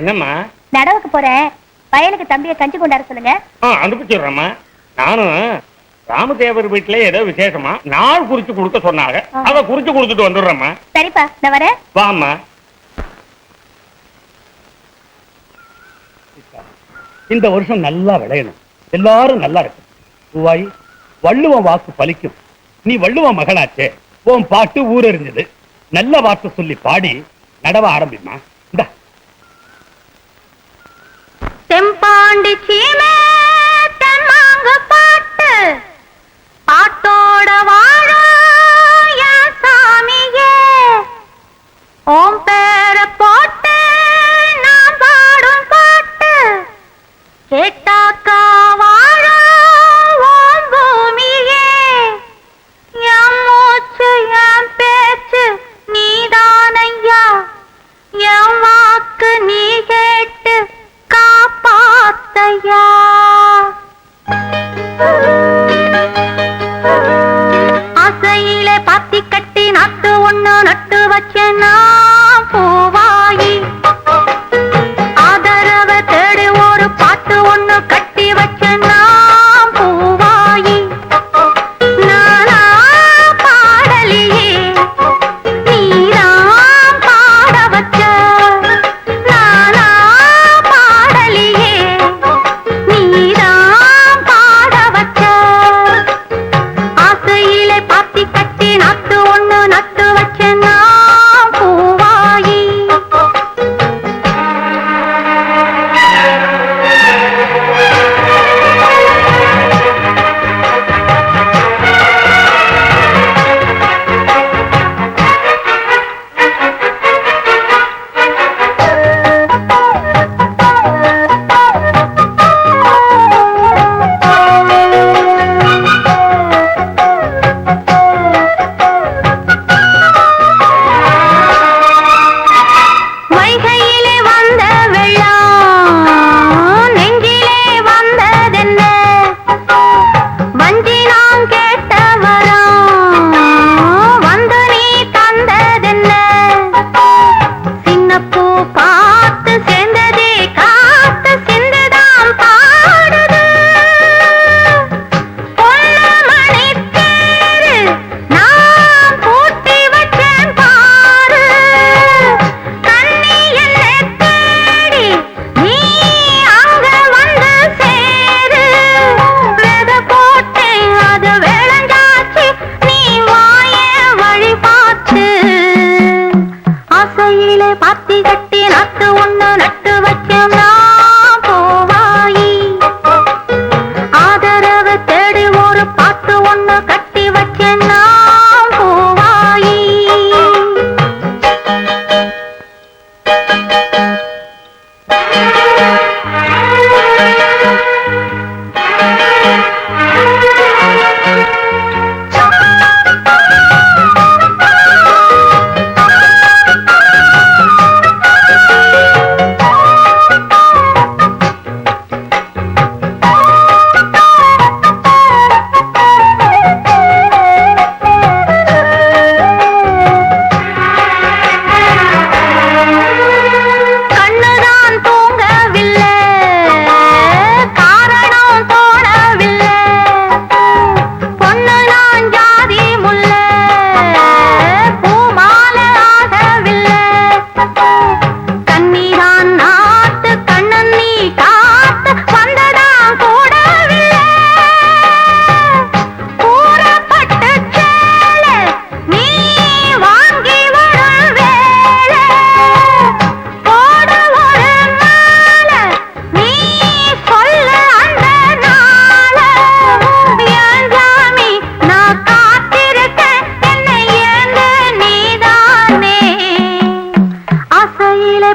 என்னம்மா? நடவுக்கு போறேன். பையனுக்கு தம்பிய கஞ்சி கொண்டாட சொல்லுங்க. அனுப்பிச்சிடுறேம்மா நானும் ராமதேவர் வீட்டுல ஏதோ விசேஷமா நாள் குறிச்சு கொடுக்க சொன்னாங்க. அதை குறிச்சு கொடுத்துட்டு வந்துடுறேம்மா. சரிப்பா நான் வரேன். வாம்மா. இந்த வருஷம் நல்லா விளையணும். எல்லாரும் நல்லா இருக்கும் பூவாய் வள்ளுவன் வாக்கு பலிக்கும் நீ வள்ளுவன் மகளாச்சே உன் பாட்டு ஊரறிஞ்சது. நல்ல வார்த்தை சொல்லி பாடி நடவ ஆரம்பிமா பாண்டி சீமே தென்னாங்க பாட்டு. பாட்டோட வாழ சாமியே. ஓம் பேர போட்டு நான் பாடும் கேட்டாக்கா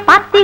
পাতি